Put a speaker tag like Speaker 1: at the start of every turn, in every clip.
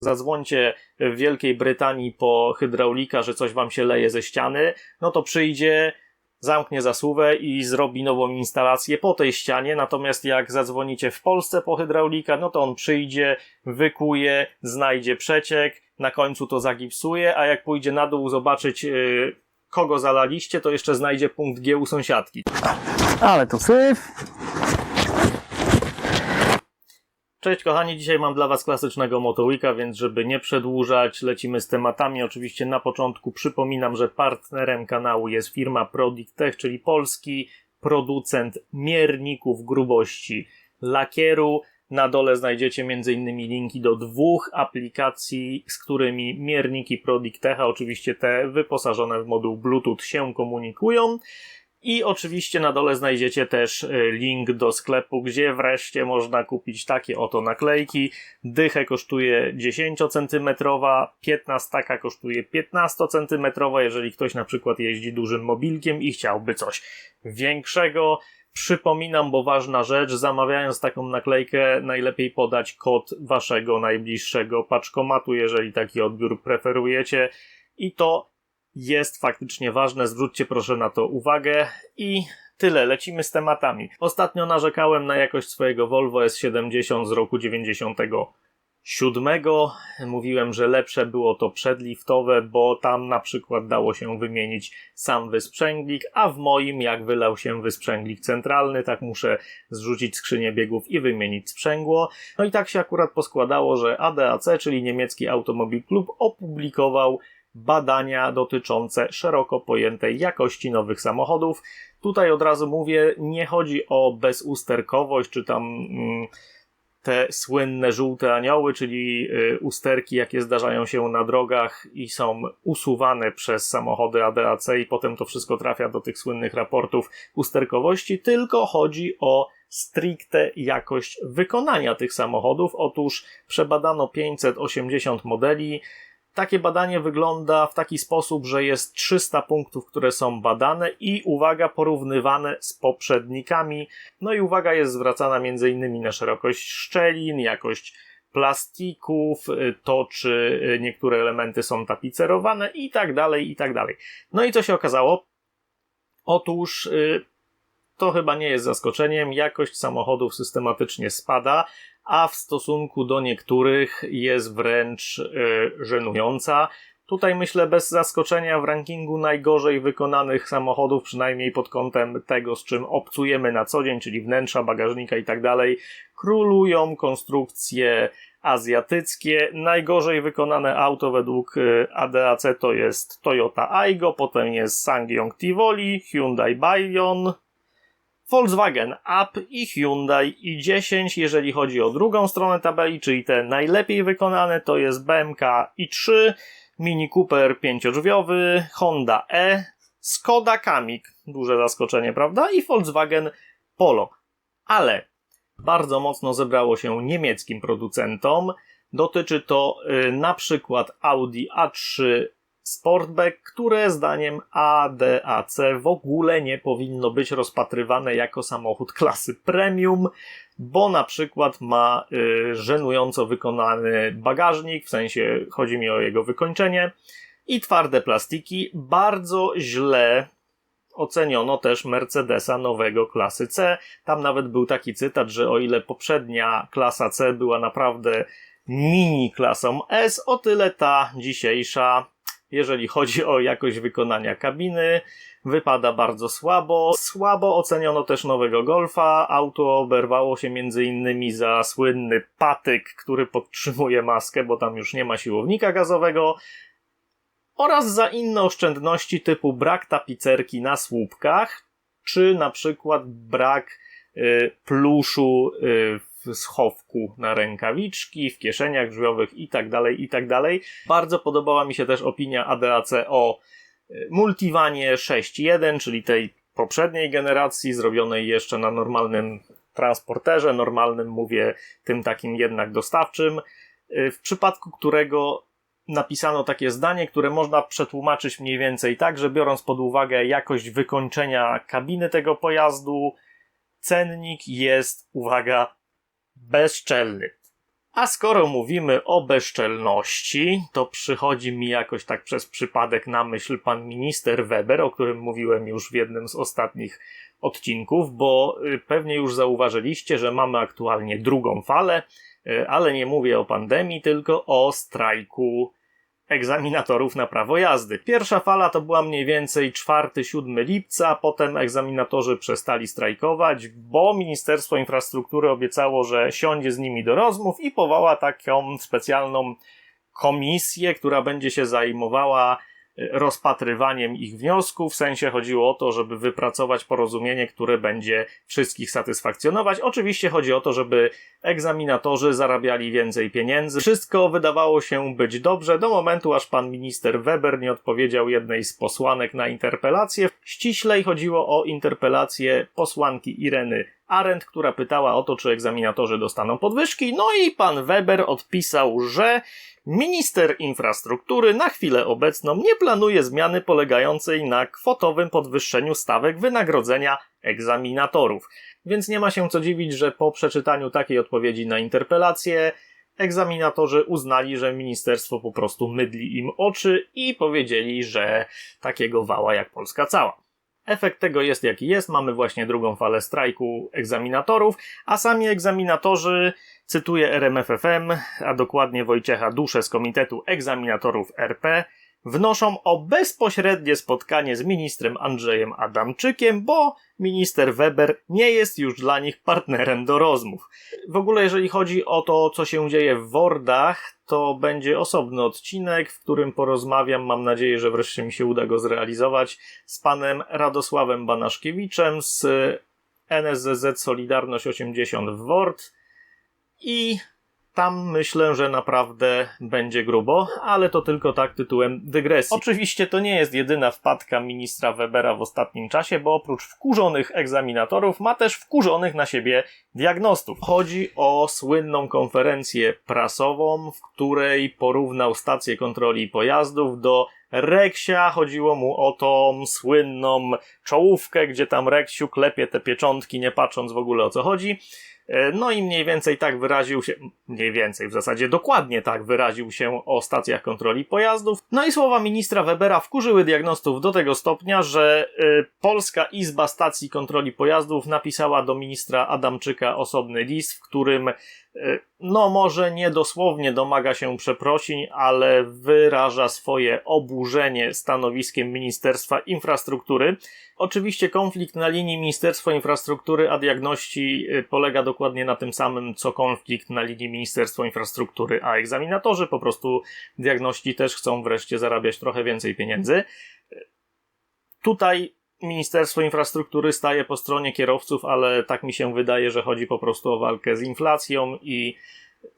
Speaker 1: Zadzwońcie w Wielkiej Brytanii po hydraulika, że coś wam się leje ze ściany, no to przyjdzie, zamknie zasuwę i zrobi nową instalację po tej ścianie. Natomiast jak zadzwonicie w Polsce po hydraulika, no to on przyjdzie, wykuje, znajdzie przeciek, na końcu to zagipsuje, a jak pójdzie na dół zobaczyć, yy, kogo zalaliście, to jeszcze znajdzie punkt G u sąsiadki.
Speaker 2: Ale to syf.
Speaker 1: Cześć kochani, dzisiaj mam dla Was klasycznego Motoweeka, więc żeby nie przedłużać, lecimy z tematami. Oczywiście na początku przypominam, że partnerem kanału jest firma Prodictech, czyli polski producent mierników grubości lakieru. Na dole znajdziecie m.in. linki do dwóch aplikacji, z którymi mierniki Prodictecha, oczywiście te wyposażone w moduł Bluetooth się komunikują. I oczywiście na dole znajdziecie też y, link do sklepu, gdzie wreszcie można kupić takie oto naklejki. Dychę kosztuje 10 cm, 15 kosztuje 15 cm. Jeżeli ktoś na przykład jeździ dużym mobilkiem i chciałby coś większego, Przypominam, bo ważna rzecz, zamawiając taką naklejkę, najlepiej podać kod waszego najbliższego paczkomatu, jeżeli taki odbiór preferujecie. I to jest faktycznie ważne, zwróćcie proszę na to uwagę i tyle, lecimy z tematami. Ostatnio narzekałem na jakość swojego Volvo S70 z roku 97. Mówiłem, że lepsze było to przedliftowe, bo tam na przykład dało się wymienić sam wysprzęglik, a w moim jak wylał się wysprzęglik centralny, tak muszę zrzucić skrzynię biegów i wymienić sprzęgło. No i tak się akurat poskładało, że ADAC, czyli niemiecki Automobil Club, opublikował badania dotyczące szeroko pojętej jakości nowych samochodów. Tutaj od razu mówię, nie chodzi o bezusterkowość, czy tam mm, te słynne żółte anioły, czyli y, usterki, jakie zdarzają się na drogach i są usuwane przez samochody ADAC i potem to wszystko trafia do tych słynnych raportów usterkowości, tylko chodzi o stricte jakość wykonania tych samochodów. Otóż przebadano 580 modeli, takie badanie wygląda w taki sposób, że jest 300 punktów, które są badane i uwaga, porównywane z poprzednikami. No i uwaga jest zwracana m.in. na szerokość szczelin, jakość plastików, to czy niektóre elementy są tapicerowane i tak dalej, i tak dalej. No i co się okazało? Otóż y, to chyba nie jest zaskoczeniem, jakość samochodów systematycznie spada, a w stosunku do niektórych jest wręcz yy, żenująca. Tutaj myślę bez zaskoczenia w rankingu najgorzej wykonanych samochodów, przynajmniej pod kątem tego, z czym obcujemy na co dzień, czyli wnętrza, bagażnika i tak dalej, królują konstrukcje azjatyckie. Najgorzej wykonane auto według y, ADAC to jest Toyota Aygo, potem jest Sangyong Tivoli, Hyundai Bayon, Volkswagen Up i Hyundai i10, jeżeli chodzi o drugą stronę tabeli, czyli te najlepiej wykonane, to jest BMK i3, Mini Cooper pięciodrzwiowy, Honda E, Skoda Kamik, duże zaskoczenie, prawda? I Volkswagen Polo. Ale bardzo mocno zebrało się niemieckim producentom. Dotyczy to y, na przykład Audi A3 Sportback, które zdaniem ADAC w ogóle nie powinno być rozpatrywane jako samochód klasy premium, bo na przykład ma y, żenująco wykonany bagażnik, w sensie chodzi mi o jego wykończenie, i twarde plastiki. Bardzo źle oceniono też Mercedesa nowego klasy C. Tam nawet był taki cytat, że o ile poprzednia klasa C była naprawdę mini klasą S, o tyle ta dzisiejsza jeżeli chodzi o jakość wykonania kabiny, wypada bardzo słabo. Słabo oceniono też nowego Golfa. Auto oberwało się innymi za słynny patyk, który podtrzymuje maskę, bo tam już nie ma siłownika gazowego. Oraz za inne oszczędności typu brak tapicerki na słupkach, czy na przykład brak y, pluszu y, w schowku na rękawiczki, w kieszeniach drzwiowych i tak dalej, i tak dalej. Bardzo podobała mi się też opinia ADAC o y, Multivanie 6.1, czyli tej poprzedniej generacji, zrobionej jeszcze na normalnym transporterze, normalnym mówię tym takim jednak dostawczym, y, w przypadku którego napisano takie zdanie, które można przetłumaczyć mniej więcej tak, że biorąc pod uwagę jakość wykończenia kabiny tego pojazdu, cennik jest, uwaga, bezczelny. A skoro mówimy o bezczelności, to przychodzi mi jakoś tak przez przypadek na myśl pan minister Weber, o którym mówiłem już w jednym z ostatnich odcinków, bo y, pewnie już zauważyliście, że mamy aktualnie drugą falę, y, ale nie mówię o pandemii, tylko o strajku egzaminatorów na prawo jazdy. Pierwsza fala to była mniej więcej 4-7 lipca, potem egzaminatorzy przestali strajkować, bo Ministerstwo Infrastruktury obiecało, że siądzie z nimi do rozmów i powoła taką specjalną komisję, która będzie się zajmowała rozpatrywaniem ich wniosków. W sensie chodziło o to, żeby wypracować porozumienie, które będzie wszystkich satysfakcjonować. Oczywiście chodzi o to, żeby egzaminatorzy zarabiali więcej pieniędzy. Wszystko wydawało się być dobrze do momentu, aż pan minister Weber nie odpowiedział jednej z posłanek na interpelację. Ściślej chodziło o interpelację posłanki Ireny Arendt, która pytała o to, czy egzaminatorzy dostaną podwyżki. No i pan Weber odpisał, że minister infrastruktury na chwilę obecną nie planuje zmiany polegającej na kwotowym podwyższeniu stawek wynagrodzenia egzaminatorów. Więc nie ma się co dziwić, że po przeczytaniu takiej odpowiedzi na interpelację egzaminatorzy uznali, że ministerstwo po prostu mydli im oczy i powiedzieli, że takiego wała jak Polska cała. Efekt tego jest jaki jest. Mamy właśnie drugą falę strajku egzaminatorów, a sami egzaminatorzy, cytuję RMFFM, a dokładnie Wojciecha Duszę z Komitetu Egzaminatorów RP, wnoszą o bezpośrednie spotkanie z ministrem Andrzejem Adamczykiem, bo minister Weber nie jest już dla nich partnerem do rozmów. W ogóle, jeżeli chodzi o to, co się dzieje w Wordach, to będzie osobny odcinek, w którym porozmawiam, mam nadzieję, że wreszcie mi się uda go zrealizować, z panem Radosławem Banaszkiewiczem z NSZZ Solidarność 80 w Word i tam myślę, że naprawdę będzie grubo, ale to tylko tak tytułem dygresji. Oczywiście to nie jest jedyna wpadka ministra Webera w ostatnim czasie, bo oprócz wkurzonych egzaminatorów ma też wkurzonych na siebie diagnostów. Chodzi o słynną konferencję prasową, w której porównał stację kontroli pojazdów do Reksia. Chodziło mu o tą słynną czołówkę, gdzie tam Reksiu klepie te pieczątki, nie patrząc w ogóle o co chodzi. No i mniej więcej tak wyraził się, mniej więcej w zasadzie dokładnie tak wyraził się o stacjach kontroli pojazdów. No i słowa ministra Webera wkurzyły diagnostów do tego stopnia, że y, Polska Izba Stacji Kontroli Pojazdów napisała do ministra Adamczyka osobny list, w którym y, no może nie dosłownie domaga się przeprosin, ale wyraża swoje oburzenie stanowiskiem Ministerstwa Infrastruktury. Oczywiście konflikt na linii Ministerstwa Infrastruktury a diagności y, polega dokładnie na tym samym, co konflikt na linii Ministerstwa Infrastruktury a egzaminatorzy. Po prostu diagności też chcą wreszcie zarabiać trochę więcej pieniędzy. Tutaj Ministerstwo Infrastruktury staje po stronie kierowców, ale tak mi się wydaje, że chodzi po prostu o walkę z inflacją i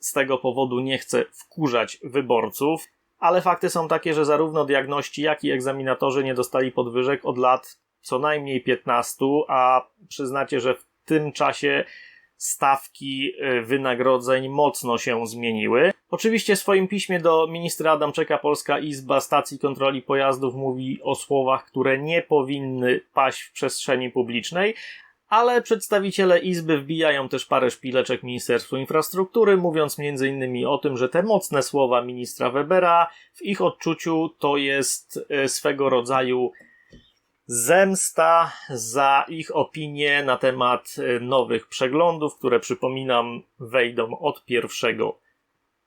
Speaker 1: z tego powodu nie chce wkurzać wyborców. Ale fakty są takie, że zarówno diagności, jak i egzaminatorzy nie dostali podwyżek od lat co najmniej 15, a przyznacie, że w tym czasie stawki y, wynagrodzeń mocno się zmieniły. Oczywiście w swoim piśmie do ministra Adamczeka Polska Izba Stacji Kontroli Pojazdów mówi o słowach, które nie powinny paść w przestrzeni publicznej, ale przedstawiciele Izby wbijają też parę szpileczek Ministerstwu Infrastruktury, mówiąc m.in. o tym, że te mocne słowa ministra Webera w ich odczuciu to jest y, swego rodzaju zemsta za ich opinie na temat y, nowych przeglądów, które przypominam wejdą od 1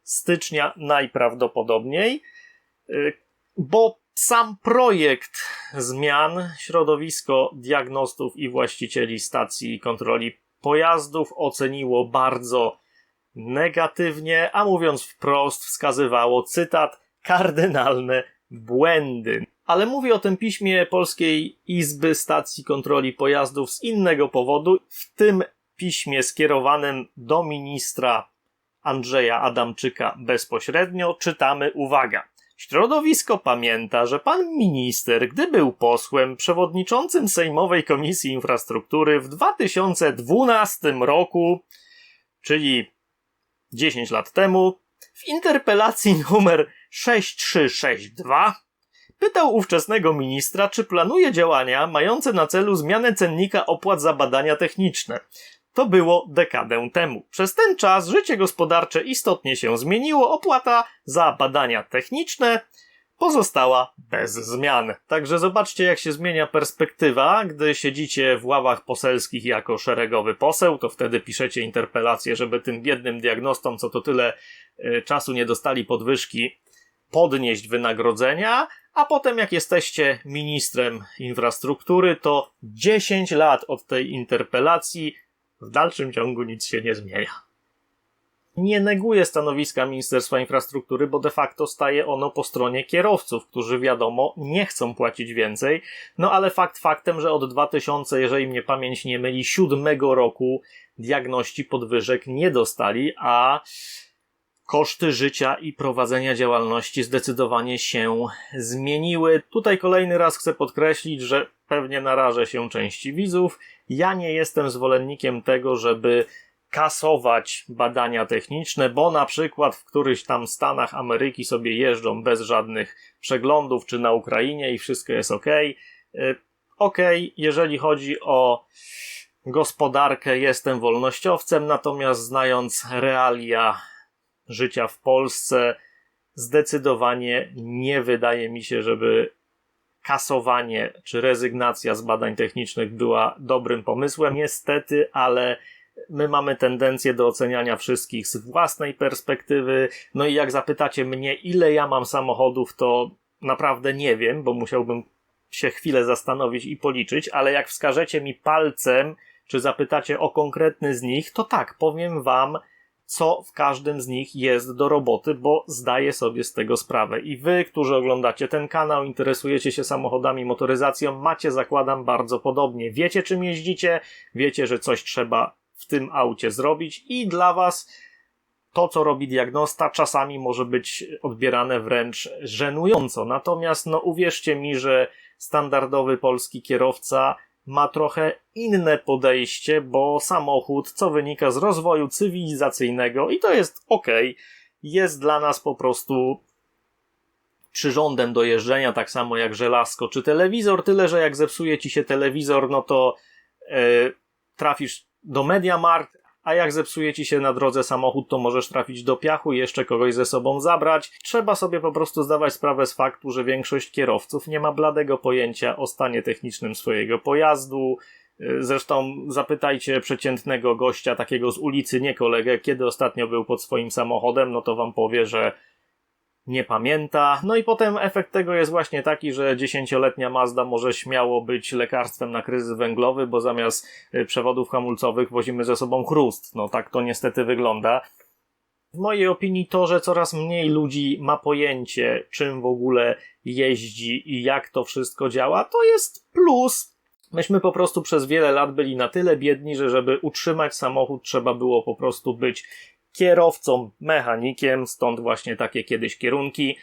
Speaker 1: stycznia najprawdopodobniej, y, bo sam projekt zmian środowisko diagnostów i właścicieli stacji kontroli pojazdów oceniło bardzo negatywnie, a mówiąc wprost, wskazywało cytat kardynalne błędy. Ale mówię o tym piśmie Polskiej Izby Stacji Kontroli Pojazdów z innego powodu. W tym piśmie skierowanym do ministra Andrzeja Adamczyka bezpośrednio czytamy, uwaga, Środowisko pamięta, że pan minister, gdy był posłem przewodniczącym Sejmowej Komisji Infrastruktury w 2012 roku, czyli 10 lat temu, w interpelacji numer 6362 pytał ówczesnego ministra, czy planuje działania mające na celu zmianę cennika opłat za badania techniczne. To było dekadę temu. Przez ten czas życie gospodarcze istotnie się zmieniło, opłata za badania techniczne pozostała bez zmian. Także zobaczcie, jak się zmienia perspektywa, gdy siedzicie w ławach poselskich jako szeregowy poseł, to wtedy piszecie interpelację, żeby tym biednym diagnostom, co to tyle y, czasu nie dostali podwyżki, podnieść wynagrodzenia, a potem jak jesteście ministrem infrastruktury, to 10 lat od tej interpelacji w dalszym ciągu nic się nie zmienia. Nie neguję stanowiska Ministerstwa Infrastruktury, bo de facto staje ono po stronie kierowców, którzy wiadomo nie chcą płacić więcej. No ale fakt faktem, że od 2000, jeżeli mnie pamięć nie myli, siódmego roku diagności podwyżek nie dostali, a koszty życia i prowadzenia działalności zdecydowanie się zmieniły. Tutaj kolejny raz chcę podkreślić, że pewnie narażę się części widzów. Ja nie jestem zwolennikiem tego, żeby kasować badania techniczne, bo na przykład w którychś tam Stanach Ameryki sobie jeżdżą bez żadnych przeglądów, czy na Ukrainie i wszystko jest ok. Ok, jeżeli chodzi o gospodarkę, jestem wolnościowcem, natomiast znając realia życia w Polsce, zdecydowanie nie wydaje mi się, żeby kasowanie czy rezygnacja z badań technicznych była dobrym pomysłem. Niestety, ale my mamy tendencję do oceniania wszystkich z własnej perspektywy. No i jak zapytacie mnie, ile ja mam samochodów, to naprawdę nie wiem, bo musiałbym się chwilę zastanowić i policzyć, ale jak wskażecie mi palcem, czy zapytacie o konkretny z nich, to tak, powiem wam, co w każdym z nich jest do roboty, bo zdaję sobie z tego sprawę. I wy, którzy oglądacie ten kanał, interesujecie się samochodami, motoryzacją, macie, zakładam, bardzo podobnie. Wiecie, czym jeździcie, wiecie, że coś trzeba w tym aucie zrobić i dla was to, co robi diagnosta, czasami może być odbierane wręcz żenująco. Natomiast, no, uwierzcie mi, że standardowy polski kierowca ma trochę inne podejście, bo samochód, co wynika z rozwoju cywilizacyjnego, i to jest ok, jest dla nas po prostu przyrządem do jeżdżenia, tak samo jak żelazko czy telewizor, tyle że jak zepsuje ci się telewizor, no to e, trafisz do Mediamarkt, a jak zepsuje ci się na drodze samochód, to możesz trafić do piachu i jeszcze kogoś ze sobą zabrać. Trzeba sobie po prostu zdawać sprawę z faktu, że większość kierowców nie ma bladego pojęcia o stanie technicznym swojego pojazdu. Zresztą zapytajcie przeciętnego gościa, takiego z ulicy, nie kolegę, kiedy ostatnio był pod swoim samochodem, no to wam powie, że nie pamięta. No i potem efekt tego jest właśnie taki, że dziesięcioletnia Mazda może śmiało być lekarstwem na kryzys węglowy, bo zamiast y, przewodów hamulcowych wozimy ze sobą chrust. No tak to niestety wygląda. W mojej opinii to, że coraz mniej ludzi ma pojęcie, czym w ogóle jeździ i jak to wszystko działa, to jest plus. Myśmy po prostu przez wiele lat byli na tyle biedni, że żeby utrzymać samochód trzeba było po prostu być kierowcą, mechanikiem, stąd właśnie takie kiedyś kierunki.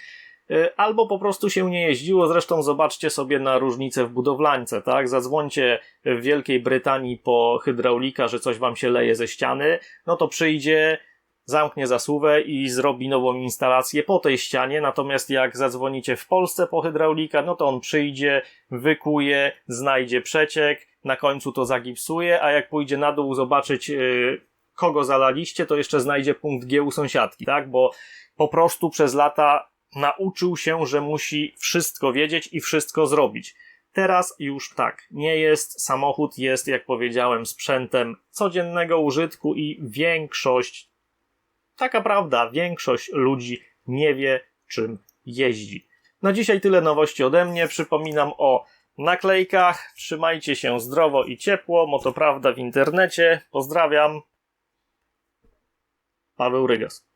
Speaker 1: Y, Albo po prostu się nie jeździło, zresztą zobaczcie sobie na różnicę w budowlańce, tak? Zadzwońcie w Wielkiej Brytanii po hydraulika, że coś wam się leje ze ściany, no to przyjdzie, zamknie zasuwę i zrobi nową instalację po tej ścianie, natomiast jak zadzwonicie w Polsce po hydraulika, no to on przyjdzie, wykuje, znajdzie przeciek, na końcu to zagipsuje, a jak pójdzie na dół zobaczyć yy, kogo zalaliście, to jeszcze znajdzie punkt G u sąsiadki, tak? Bo po prostu przez lata nauczył się, że musi wszystko wiedzieć i wszystko zrobić. Teraz już tak nie jest. Samochód jest, jak powiedziałem, sprzętem codziennego użytku i większość, taka prawda, większość ludzi nie wie, czym jeździ. Na dzisiaj tyle nowości ode mnie. Przypominam o naklejkach. Trzymajcie się zdrowo i ciepło. Moto prawda w internecie. Pozdrawiam. Paweł Rygas.